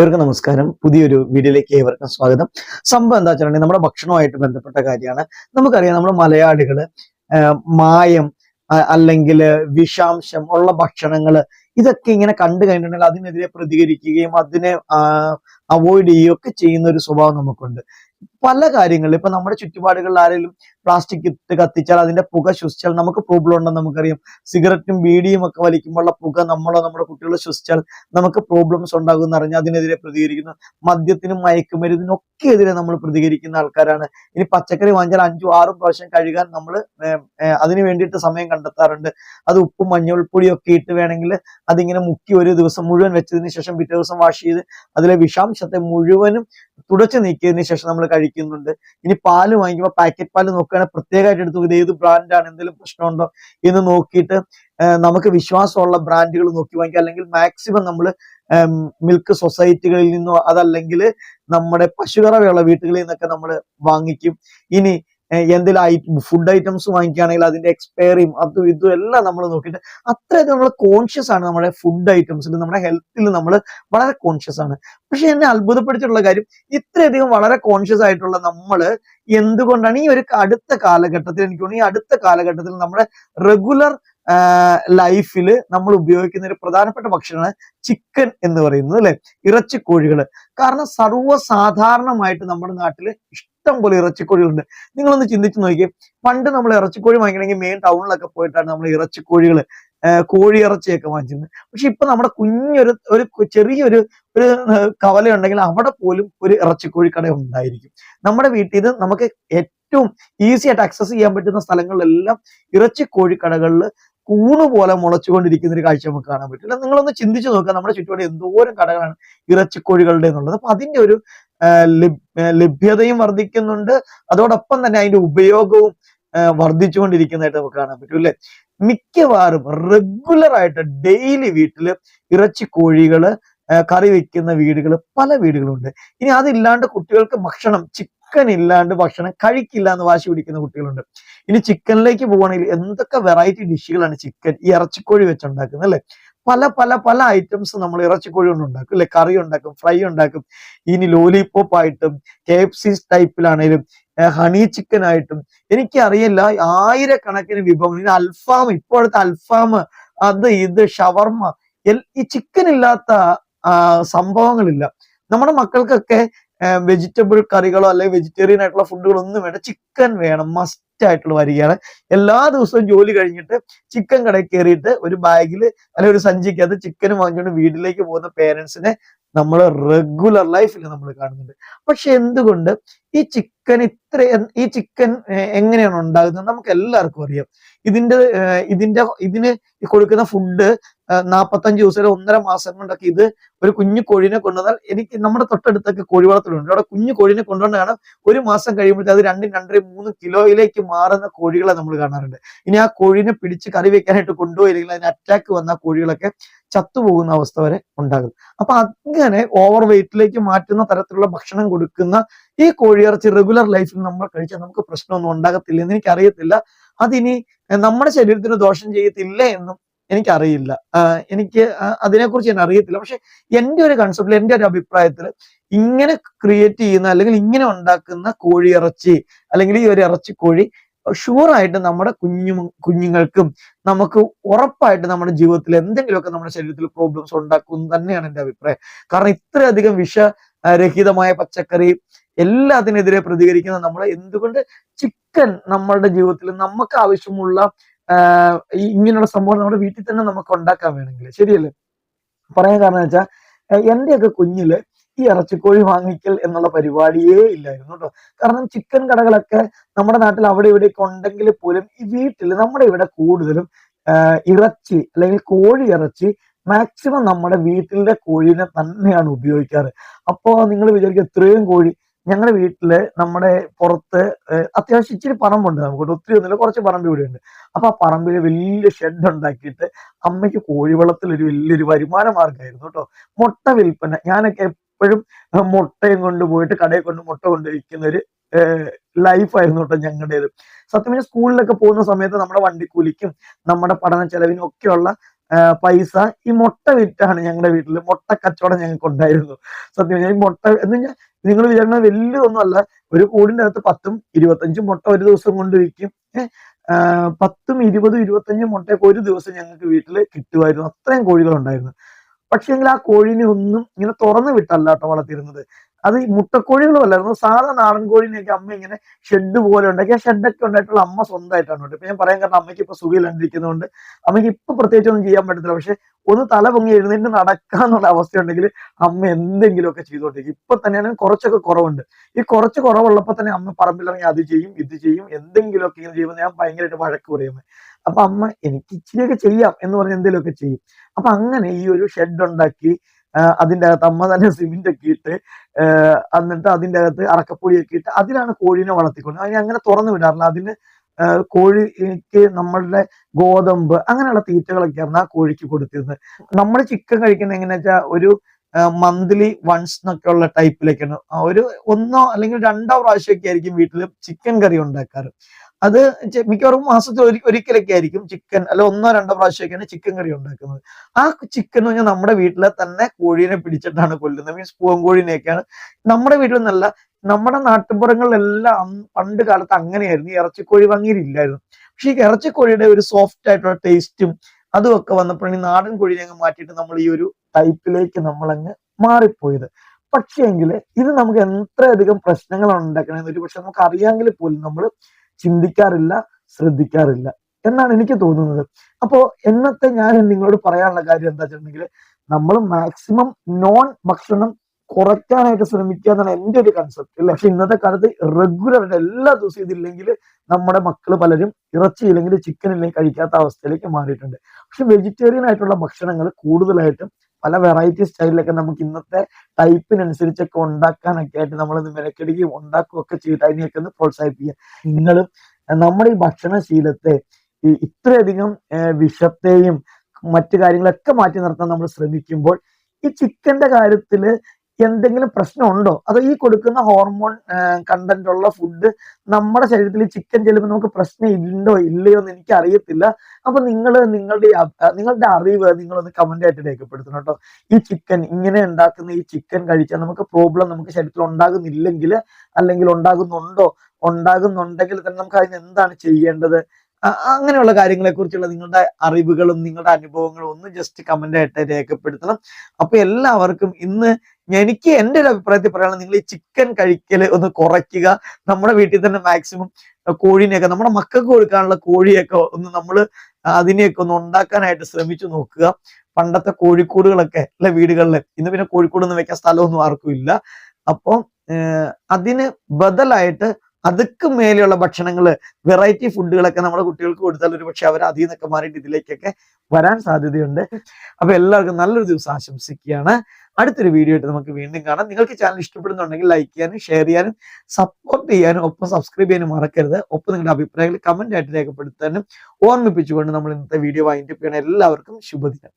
ഏവർക്കും നമസ്കാരം. പുതിയൊരു വീഡിയോയിലേക്ക് ഏവർക്കും സ്വാഗതം. സംഭവം എന്താ വെച്ചിട്ടുണ്ടെങ്കിൽ നമ്മുടെ ഭക്ഷണവുമായിട്ട് ബന്ധപ്പെട്ട കാര്യമാണ്. നമുക്കറിയാം നമ്മുടെ മലയാളികൾ മായം അല്ലെങ്കിൽ വിഷാംശം ഉള്ള ഭക്ഷണങ്ങൾ ഇതൊക്കെ ഇങ്ങനെ കണ്ടു കഴിഞ്ഞിട്ടുണ്ടെങ്കിൽ അതിനെതിരെ പ്രതികരിക്കുകയും അതിനെ അവോയ്ഡ് ചെയ്യുകയും ഒക്കെ ചെയ്യുന്ന ഒരു സ്വഭാവം നമുക്കുണ്ട്. പല കാര്യങ്ങളിലും ഇപ്പൊ നമ്മുടെ ചുറ്റുപാടുകളിൽ ആരെങ്കിലും പ്ലാസ്റ്റിക് കത്തിച്ചാൽ അതിന്റെ പുക ശ്വസിച്ചാൽ നമുക്ക് പ്രോബ്ലം ഉണ്ടെന്ന് നമുക്കറിയാം. സിഗരറ്റും ബീഡിയും ഒക്കെ വലിക്കുമ്പോഴുള്ള പുക നമ്മളോ നമ്മുടെ കുട്ടികളോ ശ്വസിച്ചാൽ നമുക്ക് പ്രോബ്ലംസ് ഉണ്ടാകും എന്ന് അറിഞ്ഞ് അതിനെതിരെ പ്രതികരിക്കുന്നു. മദ്യത്തിനും മയക്കുമരുന്നിനും ഒക്കെ എതിരെ നമ്മൾ പ്രതികരിക്കുന്ന ആൾക്കാരാണ്. ഇനി പച്ചക്കറി വാങ്ങിച്ചാൽ അഞ്ചും ആറും പ്രാവശ്യം കഴുകാൻ നമ്മൾ അതിന് വേണ്ടിയിട്ട് സമയം കണ്ടെത്താറുണ്ട്. അത് ഉപ്പും മഞ്ഞൾപ്പൊടിയും ഒക്കെ ഇട്ട് വേണമെങ്കിൽ അതിങ്ങനെ മുക്കി ഒരു ദിവസം മുഴുവൻ വെച്ചതിന് ശേഷം പിറ്റേ ദിവസം വാഷ് ചെയ്ത് അതിലെ വിഷാംശത്തെ മുഴുവനും തുടച്ചു നീക്കിയതിന് ശേഷം നമ്മൾ കഴിക്കുന്നുണ്ട് ഇനി പാൽ വാങ്ങിക്കുമ്പോൾ പാക്കറ്റ് പാൽ നോക്കുകയാണെങ്കിൽ പ്രത്യേകമായിട്ട് എടുത്ത് നോക്കുന്നത് ഏത് ബ്രാൻഡാണ് എന്തെങ്കിലും പ്രശ്നമുണ്ടോ എന്ന് നോക്കിയിട്ട് നമുക്ക് വിശ്വാസമുള്ള ബ്രാൻഡുകൾ നോക്കി വാങ്ങിക്കുക. അല്ലെങ്കിൽ മാക്സിമം നമ്മൾ മിൽക്ക് സൊസൈറ്റികളിൽ നിന്നോ അതല്ലെങ്കിൽ നമ്മുടെ പശുകറവയുള്ള വീട്ടുകളിൽ നിന്നൊക്കെ നമ്മൾ വാങ്ങിക്കും. ഇനി എന്തെങ്കിലും ഐ ഫുഡ് ഐറ്റംസ് വാങ്ങിക്കുകയാണെങ്കിൽ അതിന്റെ എക്സ്പയറിയും അതും ഇതും എല്ലാം നമ്മൾ നോക്കിയിട്ട് അത്രയധികം നമ്മൾ കോൺഷ്യസ് ആണ് നമ്മുടെ ഫുഡ് ഐറ്റംസിൽ നമ്മുടെ ഹെൽത്തിൽ നമ്മൾ വളരെ കോൺഷ്യസ് ആണ്. പക്ഷെ എന്നെ അത്ഭുതപ്പെടുത്തിയിട്ടുള്ള കാര്യം ഇത്രയധികം വളരെ കോൺഷ്യസ് ആയിട്ടുള്ള നമ്മൾ എന്തുകൊണ്ടാണ് ഈ ഒരു അടുത്ത കാലഘട്ടത്തിൽ എനിക്ക് തോന്നുന്നു ഈ അടുത്ത കാലഘട്ടത്തിൽ നമ്മുടെ റെഗുലർ ലൈഫിൽ നമ്മൾ ഉപയോഗിക്കുന്ന ഒരു പ്രധാനപ്പെട്ട ഭക്ഷണമാണ് ചിക്കൻ എന്ന് പറയുന്നത് അല്ലെ? ഇറച്ചിക്കോഴികൾ കാരണം സർവസാധാരണമായിട്ട് നമ്മുടെ നാട്ടിൽ ഇഷ്ടം പോലെ ഇറച്ചിക്കോഴികളുണ്ട്. നിങ്ങളൊന്ന് ചിന്തിച്ചു നോക്കിയേ. പണ്ട് നമ്മൾ ഇറച്ചിക്കോഴി വാങ്ങിക്കണമെങ്കിൽ മെയിൻ ടൗണിലൊക്കെ പോയിട്ടാണ് നമ്മൾ ഇറച്ചിക്കോഴികൾ കോഴി ഇറച്ചിയൊക്കെ വാങ്ങിച്ചിരുന്നത്. പക്ഷെ ഇപ്പൊ നമ്മുടെ കുഞ്ഞൊരു ഒരു ചെറിയൊരു ഒരു കവല ഉണ്ടെങ്കിൽ അവിടെ പോലും ഒരു ഇറച്ചിക്കോഴി കട ഉണ്ടായിരിക്കും. നമ്മുടെ വീട്ടിൽ നിന്ന് നമുക്ക് ഏറ്റവും ഈസി ആയിട്ട് ആക്സസ് ചെയ്യാൻ പറ്റുന്ന സ്ഥലങ്ങളിലെല്ലാം ഇറച്ചിക്കോഴി കടകളിൽ കൂണ് പോലെ മുളച്ചുകൊണ്ടിരിക്കുന്ന ഒരു കാഴ്ച നമുക്ക് കാണാൻ പറ്റില്ല നിങ്ങളൊന്ന് ചിന്തിച്ചു നോക്കുക. നമ്മുടെ ചുറ്റുപാട് എന്തോരം കടകളാണ് ഇറച്ചിക്കോഴികളുടെ എന്നുള്ളത്. അപ്പൊ അതിന്റെ ഒരു ലഭ്യതയും വർദ്ധിക്കുന്നുണ്ട്. അതോടൊപ്പം തന്നെ അതിന്റെ ഉപയോഗവും വർദ്ധിച്ചുകൊണ്ടിരിക്കുന്നതായിട്ട് നമുക്ക് കാണാൻ പറ്റും അല്ലെ? മിക്കവാറും റെഗുലർ ആയിട്ട് ഡെയിലി വീട്ടിൽ ഇറച്ചി കോഴികൾ കറി വെക്കുന്ന വീടുകൾ പല വീടുകളുണ്ട്. ഇനി അതില്ലാണ്ട് കുട്ടികൾക്ക് ഭക്ഷണം ചിക്കൻ ഇല്ലാണ്ട് ഭക്ഷണം കഴിക്കില്ല എന്ന് വാശി പിടിക്കുന്ന കുട്ടികളുണ്ട്. ഇനി ചിക്കനിലേക്ക് പോവുകയാണെങ്കിൽ എന്തൊക്കെ വെറൈറ്റി ഡിഷുകളാണ് ചിക്കൻ ഈ ഇറച്ചിക്കോഴി വെച്ചുണ്ടാക്കുന്നത് അല്ലെ? പല പല പല ഐറ്റംസ് നമ്മൾ ഇറച്ചിക്കോഴി കൊണ്ട് ഉണ്ടാക്കും അല്ലെ കറി ഉണ്ടാക്കും ഫ്രൈ ഉണ്ടാക്കും. ഇനി ലോലിപോപ്പ് ആയിട്ടും കെ എഫ് സി ടൈപ്പിലാണേലും ഹണി ചിക്കൻ ആയിട്ടും എനിക്കറിയില്ല ആയിരക്കണക്കിന് വിഭവങ്ങൾ. ഇനി അൽഫാം ഇപ്പോഴത്തെ അൽഫാം അത് ഇത് ഷവർമ്മ ഈ ചിക്കൻ ഇല്ലാത്ത സംഭവങ്ങളില്ല. നമ്മുടെ മക്കൾക്കൊക്കെ വെജിറ്റബിൾ കറികളോ അല്ലെങ്കിൽ വെജിറ്റേറിയൻ ആയിട്ടുള്ള ഫുഡുകളോ ഒന്നും വേണ്ട. ചിക്കൻ വേണം മസ്റ്റ് ആയിട്ടുള്ള വരികയാണ്. എല്ലാ ദിവസവും ജോലി കഴിഞ്ഞിട്ട് ചിക്കൻ കടയിൽ കയറിയിട്ട് ഒരു ബാഗിൽ അല്ലെങ്കിൽ ഒരു സഞ്ചിക്കകത്ത് ചിക്കൻ വാങ്ങിച്ചുകൊണ്ട് വീട്ടിലേക്ക് പോകുന്ന പേരൻസിനെ നമ്മൾ റെഗുലർ ലൈഫിൽ നമ്മൾ കാണുന്നുണ്ട്. പക്ഷെ എന്തുകൊണ്ട് ഈ ചിക്കൻ ഇത്ര ഈ ചിക്കൻ എങ്ങനെയാണ് ഉണ്ടാകുന്നത്? നമുക്ക് എല്ലാവർക്കും അറിയാം. ഇതിന്റെ ഇതിന്റെ ഇതിന് കൊടുക്കുന്ന ഫുഡ് നാൽപ്പത്തഞ്ച് ദിവസം ഒന്നര മാസം കൊണ്ടൊക്കെ ഇത് ഒരു കുഞ്ഞു കോഴിനെ കൊണ്ടുവന്നാൽ എനിക്ക് നമ്മുടെ തൊട്ടടുത്തൊക്കെ കോഴി വളർത്തലുണ്ട് അവിടെ കുഞ്ഞു കോഴിനെ കൊണ്ടുവന്നാണ് ഒരു മാസം കഴിയുമ്പോഴത്തെ അത് രണ്ടും രണ്ടര മൂന്ന് കിലോയിലേക്ക് മാറുന്ന കോഴികളെ നമ്മൾ കാണാറുണ്ട്. ഇനി ആ കോഴിനെ പിടിച്ച് കറി വെക്കാനായിട്ട് കൊണ്ടുപോയില്ലെങ്കിൽ അതിന് അറ്റാക്ക് വന്ന കോഴികളൊക്കെ ചത്തുപോകുന്ന അവസ്ഥ വരെ ഉണ്ടാകും. അപ്പൊ അങ്ങനെ ഓവർ വെയിറ്റിലേക്ക് മാറ്റുന്ന തരത്തിലുള്ള ഭക്ഷണം കൊടുക്കുന്ന ഈ കോഴിയിറച്ചി റെഗുലർ ലൈഫിൽ നമ്മൾ കഴിച്ചാൽ നമുക്ക് പ്രശ്നമൊന്നും ഉണ്ടാകത്തില്ല എന്ന് എനിക്കറിയത്തില്ല. അതിനി നമ്മുടെ ശരീരത്തിന് ദോഷം ചെയ്യത്തില്ല എന്നും എനിക്കറിയില്ല. എനിക്ക് അതിനെക്കുറിച്ച് ഞാൻ അറിയത്തില്ല. പക്ഷെ എന്റെ ഒരു കൺസെപ്റ്റിൽ എന്റെ ഒരു അഭിപ്രായത്തിൽ ഇങ്ങനെ ക്രിയേറ്റ് ചെയ്യുന്ന അല്ലെങ്കിൽ ഇങ്ങനെ ഉണ്ടാക്കുന്ന കോഴിയിറച്ചി അല്ലെങ്കിൽ ഈ ഒരു ഇറച്ചിക്കോഴി കോഴി ആയിട്ട് നമ്മുടെ കുഞ്ഞു കുഞ്ഞുങ്ങൾക്കും നമുക്ക് ഉറപ്പായിട്ട് നമ്മുടെ ജീവിതത്തിൽ എന്തെങ്കിലുമൊക്കെ നമ്മുടെ ശരീരത്തിൽ പ്രോബ്ലംസ് ഉണ്ടാക്കും തന്നെയാണ് എന്റെ അഭിപ്രായം. കാരണം ഇത്രയധികം വിഷ രഹിതമായ പച്ചക്കറി എല്ലാത്തിനെതിരെ പ്രതികരിക്കുന്ന നമ്മൾ എന്തുകൊണ്ട് ചിക്കൻ നമ്മളുടെ ജീവിതത്തിൽ നമുക്ക് ആവശ്യമുള്ള ഇങ്ങനെയുള്ള സംഭവം നമ്മുടെ വീട്ടിൽ തന്നെ നമുക്ക് ഉണ്ടാക്കാൻ വേണമെങ്കിൽ. ശരിയല്ലേ? പറയാൻ കാരണം വെച്ചാൽ എന്റെയൊക്കെ കുഞ്ഞിൽ ഈ ഇറച്ചിക്കോഴി വാങ്ങിക്കൽ എന്നുള്ള പരിപാടിയേ ഇല്ലായിരുന്നു കേട്ടോ. കാരണം ചിക്കൻ കടകളൊക്കെ നമ്മുടെ നാട്ടിൽ അവിടെ ഇവിടെയൊക്കെ ഉണ്ടെങ്കിൽ പോലും ഈ വീട്ടിൽ നമ്മുടെ ഇവിടെ കൂടുതലും ഇറച്ചി അല്ലെങ്കിൽ കോഴി ഇറച്ചി മാക്സിമം നമ്മുടെ വീട്ടിലെ കോഴീനെ തന്നെയാണ് ഉപയോഗിക്കാറ്. അപ്പോ നിങ്ങൾ വിചാരിക്കും ഇത്രയും കോഴി ഞങ്ങളുടെ വീട്ടിൽ നമ്മുടെ പുറത്ത് അത്യാവശ്യം ഇച്ചിരി പറമ്പുണ്ട് നമുക്ക്. ഒത്തിരി ഒന്നുമില്ല കുറച്ച് പറമ്പ് ഇവിടെ ഉണ്ട് അപ്പൊ ആ പറമ്പിൽ വലിയ ഷെഡ് ഉണ്ടാക്കിയിട്ട് അമ്മയ്ക്ക് കോഴിവളത്തിൽ ഒരു വലിയൊരു വരുമാന മാർഗമായിരുന്നു കേട്ടോ മുട്ട വിൽപ്പന. ഞാനൊക്കെ എപ്പോഴും മുട്ടയും കൊണ്ടുപോയിട്ട് കടയിൽ കൊണ്ട് മുട്ട കൊണ്ട് വിൽക്കുന്ന ഒരു ലൈഫായിരുന്നു കേട്ടോ ഞങ്ങളുടേത് സത്യം പറഞ്ഞാൽ സ്കൂളിലൊക്കെ പോകുന്ന സമയത്ത് നമ്മുടെ വണ്ടിക്കൂലിക്കും നമ്മുടെ പഠന ചെലവിനും ഒക്കെയുള്ള പൈസ ഈ മുട്ട വിറ്റാണ് ഞങ്ങളുടെ വീട്ടിൽ മുട്ട കച്ചവടം ഞങ്ങൾക്ക് ഉണ്ടായിരുന്നു. സത്യം പറഞ്ഞാൽ ഈ മുട്ട എന്ന് കഴിഞ്ഞാൽ നിങ്ങൾ വിചാരണ വലിയതൊന്നുമല്ല ഒരു കൂടിന്റെ അകത്ത് പത്തും ഇരുപത്തഞ്ചും മുട്ട ഒരു ദിവസം കൊണ്ട് വിൽക്കും. പത്തും ഇരുപതും ഇരുപത്തഞ്ചും മുട്ടയൊക്കെ ഒരു ദിവസം ഞങ്ങൾക്ക് വീട്ടിൽ കിട്ടുമായിരുന്നു. അത്രയും കോഴികൾ ഉണ്ടായിരുന്നു പക്ഷേങ്കിൽ ആ കോഴീനെ ഒന്നും ഇങ്ങനെ തുറന്നു വിട്ടല്ല വളർത്തിയിരുന്നത്. അത് ഈ മുട്ടക്കോഴികളും സാധാ നാടൻ കോഴിനെയൊക്കെ അമ്മ ഇങ്ങനെ ഷെഡ് പോലെ ഉണ്ടാക്കി. ആ ഷെഡൊക്കെ ഉണ്ടായിട്ടുള്ള അമ്മ സ്വന്തമായിട്ടാണ് കേട്ടോ. ഇപ്പൊ ഞാൻ പറയാൻ കാരണം അമ്മയ്ക്ക് ഇപ്പൊ സുഖമില്ലാണ്ടിരിക്കുന്നതുകൊണ്ട് അമ്മയ്ക്ക് ഇപ്പൊ പ്രത്യേകിച്ച് ഒന്നും ചെയ്യാൻ പറ്റത്തില്ല. പക്ഷെ ഒന്ന് തല പൊങ്ങി എഴുന്നേറ്റ് നടക്കാന്നുള്ള അവസ്ഥയുണ്ടെങ്കിൽ അമ്മ എന്തെങ്കിലുമൊക്കെ ചെയ്തോണ്ടിരിക്കും ഇപ്പൊ തന്നെയാണ് കുറച്ചൊക്കെ കുറവുണ്ട്. ഈ കുറച്ച് കുറവുള്ളപ്പോ തന്നെ അമ്മ പറമ്പിലിറങ്ങി അത് ചെയ്യും ഇത് ചെയ്യും എന്തെങ്കിലുമൊക്കെ ഇങ്ങനെ ചെയ്യുമ്പോൾ ഞാൻ ഭയങ്കരമായിട്ട് വഴക്ക് പറയുമ്പോൾ അപ്പൊ അമ്മ എനിക്ക് ഇച്ചിരിയൊക്കെ ചെയ്യാം എന്ന് പറഞ്ഞ് എന്തെങ്കിലുമൊക്കെ ചെയ്യും. അപ്പൊ അങ്ങനെ ഈ ഒരു ഷെഡ് ഉണ്ടാക്കി ആ, അതിന്റെ അകത്ത് അമ്മ തന്നെ സിമെന്റ് ഒക്കെ ഇട്ട് എന്നിട്ട് അതിന്റെ അകത്ത് അറക്കപ്പൊടിയൊക്കെ ഇട്ട് അതിലാണ് കോഴീനെ വളർത്തിക്കൊണ്ട് അതിനെ അങ്ങനെ തുറന്നു വിടാറില്ല. അതിന് കോഴിക്ക് നമ്മളുടെ ഗോതമ്പ് അങ്ങനെയുള്ള തീറ്റകളൊക്കെയാണ് ആ കോഴിക്ക് കൊടുത്തിരുന്നത്. നമ്മൾ ചിക്കൻ കഴിക്കുന്നത് എങ്ങനെ വെച്ചാൽ ഒരു മന്ത്ലി വൺസ് എന്നൊക്കെ ഉള്ള ടൈപ്പിലേക്കാണ് ഒരു ഒന്നോ അല്ലെങ്കിൽ രണ്ടോ പ്രാവശ്യമൊക്കെ ആയിരിക്കും വീട്ടിൽ ചിക്കൻ കറി ഉണ്ടാക്കാറ്. അത് മിക്കവാറും മാസത്തിൽ ഒരു ഒരിക്കലൊക്കെ ആയിരിക്കും ചിക്കൻ അല്ല ഒന്നോ രണ്ടോ പ്രാവശ്യമൊക്കെയാണ് ചിക്കൻ കറി ഉണ്ടാക്കുന്നത്. ആ ചിക്കൻ എന്ന് പറഞ്ഞാൽ നമ്മുടെ വീട്ടിലെ തന്നെ കോഴീനെ പിടിച്ചിട്ടാണ് കൊല്ലുന്നത്. മീൻസ് പൂവൻകോഴീനെയൊക്കെയാണ്. നമ്മുടെ വീട്ടിൽ നിന്നല്ല നമ്മുടെ നാട്ടുപുറങ്ങളിലെല്ലാം പണ്ട് കാലത്ത് അങ്ങനെയായിരുന്നു. ഈ ഇറച്ചിക്കോഴി വാങ്ങിയില്ലായിരുന്നു പക്ഷെ ഈ ഇറച്ചിക്കോഴിയുടെ ഒരു സോഫ്റ്റ് ആയിട്ടുള്ള ടേസ്റ്റും അതും ഒക്കെ വന്നപ്പോഴാണ് ഈ നാടൻ കോഴിനെ അങ്ങ് മാറ്റിയിട്ട് നമ്മൾ ഈ ഒരു ടൈപ്പിലേക്ക് നമ്മളങ്ങ് മാറിപ്പോയത്. പക്ഷേങ്കിൽ ഇത് നമുക്ക് എത്രയധികം പ്രശ്നങ്ങളാണ് ഉണ്ടാക്കണമെന്ന് ഒരു പക്ഷെ നമുക്ക് അറിയാമെങ്കിൽ പോലും നമ്മൾ ചിന്തിക്കാറില്ല ശ്രദ്ധിക്കാറില്ല എന്നാണ് എനിക്ക് തോന്നുന്നത്. അപ്പോ എന്നത്തെ ഞാൻ നിങ്ങളോട് പറയാനുള്ള കാര്യം എന്താ വെച്ചിട്ടുണ്ടെങ്കിൽ നമ്മൾ മാക്സിമം നോൺ ഭക്ഷണം കുറയ്ക്കാനായിട്ട് ശ്രമിക്കുക എന്നാണ് എന്റെ ഒരു കൺസെപ്റ്റ് അല്ലെ? പക്ഷെ ഇന്നത്തെ കാലത്ത് റെഗുലർ എല്ലാ ദിവസവും ഇതില്ലെങ്കിൽ നമ്മുടെ മക്കൾ പലരും ഇറച്ചി ഇല്ലെങ്കിൽ ചിക്കൻ ഇല്ലെങ്കിൽ കഴിക്കാത്ത അവസ്ഥയിലേക്ക് മാറിയിട്ടുണ്ട്. പക്ഷെ വെജിറ്റേറിയൻ ആയിട്ടുള്ള ഭക്ഷണങ്ങൾ കൂടുതലായിട്ടും പല വെറൈറ്റി സ്റ്റൈലിലൊക്കെ നമുക്ക് ഇന്നത്തെ ടൈപ്പിനനുസരിച്ചൊക്കെ ഉണ്ടാക്കാനൊക്കെ ആയിട്ട് നമ്മൾ മെനക്കെടുകയും ഉണ്ടാക്കുകയും ഒക്കെ ചെയ്ത് അതിനെയൊക്കെ ഒന്ന് പ്രോത്സാഹിപ്പിക്കുക നിങ്ങളും നമ്മുടെ ഈ ഭക്ഷണശീലത്തെ ഈ ഇത്രയധികം വിഷത്തെയും മറ്റു കാര്യങ്ങളൊക്കെ മാറ്റി നിർത്താൻ നമ്മൾ ശ്രമിക്കുമ്പോൾ ഈ ചിക്കന്റെ കാര്യത്തിൽ എന്തെങ്കിലും പ്രശ്നമുണ്ടോ? അതോ ഈ കൊടുക്കുന്ന ഹോർമോൺ കണ്ടന്റ് ഉള്ള ഫുഡ് നമ്മുടെ ശരീരത്തിൽ ചിക്കൻ ചെല്ലുമ്പോൾ നമുക്ക് പ്രശ്നം ഉണ്ടോ ഇല്ലയോ എന്ന് എനിക്ക് അറിയത്തില്ല അപ്പൊ നിങ്ങൾ നിങ്ങളുടെ നിങ്ങളുടെ അറിവ് നിങ്ങളൊന്ന് കമന്റ് ആയിട്ട് രേഖപ്പെടുത്തണം കേട്ടോ. ഈ ചിക്കൻ ഇങ്ങനെ ഉണ്ടാക്കുന്ന ഈ ചിക്കൻ കഴിച്ചാൽ നമുക്ക് പ്രോബ്ലം നമുക്ക് ശരീരത്തിൽ ഉണ്ടാകുന്നില്ലെങ്കിൽ അല്ലെങ്കിൽ ഉണ്ടാകുന്നുണ്ടോ? ഉണ്ടാകുന്നുണ്ടെങ്കിൽ തന്നെ നമുക്ക് അതിന് എന്താണ് ചെയ്യേണ്ടത്? അങ്ങനെയുള്ള കാര്യങ്ങളെ കുറിച്ചുള്ള നിങ്ങളുടെ അറിവുകളും നിങ്ങളുടെ അനുഭവങ്ങളും ഒന്ന് ജസ്റ്റ് കമന്റ് ആയിട്ട് രേഖപ്പെടുത്തണം. അപ്പൊ എല്ലാവർക്കും ഇന്ന് എനിക്ക് എന്റെ ഒരു അഭിപ്രായത്തിൽ പറയാനുള്ള നിങ്ങൾ ഈ ചിക്കൻ കഴിക്കൽ ഒന്ന് കുറയ്ക്കുക. നമ്മുടെ വീട്ടിൽ തന്നെ മാക്സിമം കോഴീനെയൊക്കെ നമ്മുടെ മക്കൾക്ക് കൊടുക്കാനുള്ള കോഴിയൊക്കെ ഒന്ന് നമ്മൾ അതിനെയൊക്കെ ഒന്ന് ഉണ്ടാക്കാനായിട്ട് ശ്രമിച്ചു നോക്കുക. പണ്ടത്തെ കോഴിക്കൂടുകളൊക്കെ അല്ലെ വീടുകളിൽ ഇന്ന് പിന്നെ കോഴിക്കൂടൊന്നും വെക്കാൻ സ്ഥലമൊന്നും ആർക്കും ഇല്ല. അപ്പോൾ അതിന് ബദലായിട്ട് അതുക്ക് മേലെയുള്ള ഭക്ഷണങ്ങൾ വെറൈറ്റി ഫുഡുകളൊക്കെ നമ്മുടെ കുട്ടികൾക്ക് കൊടുത്താൽ ഒരു പക്ഷെ അവർ അതിൽ നിന്നൊക്കെ മാറിയിട്ട് ഇതിലേക്കൊക്കെ വരാൻ സാധ്യതയുണ്ട്. അപ്പൊ എല്ലാവർക്കും നല്ലൊരു ദിവസം ആശംസിക്കുകയാണ്. അടുത്തൊരു വീഡിയോ ആയിട്ട് നമുക്ക് വീണ്ടും കാണാം. നിങ്ങൾക്ക് ചാനൽ ഇഷ്ടപ്പെടുന്നുണ്ടെങ്കിൽ ലൈക്ക് ചെയ്യാനും ഷെയർ ചെയ്യാനും സപ്പോർട്ട് ചെയ്യാനും ഒപ്പം സബ്സ്ക്രൈബ് ചെയ്യാനും മറക്കരുത്. ഒപ്പം നിങ്ങളുടെ അഭിപ്രായങ്ങൾ കമന്റ് ആയിട്ട് രേഖപ്പെടുത്താനും ഓർമ്മിപ്പിച്ചുകൊണ്ട് നമ്മൾ ഇന്നത്തെ വീഡിയോ വൈൻഡപ്പ് എല്ലാവർക്കും ശുഭദിനം.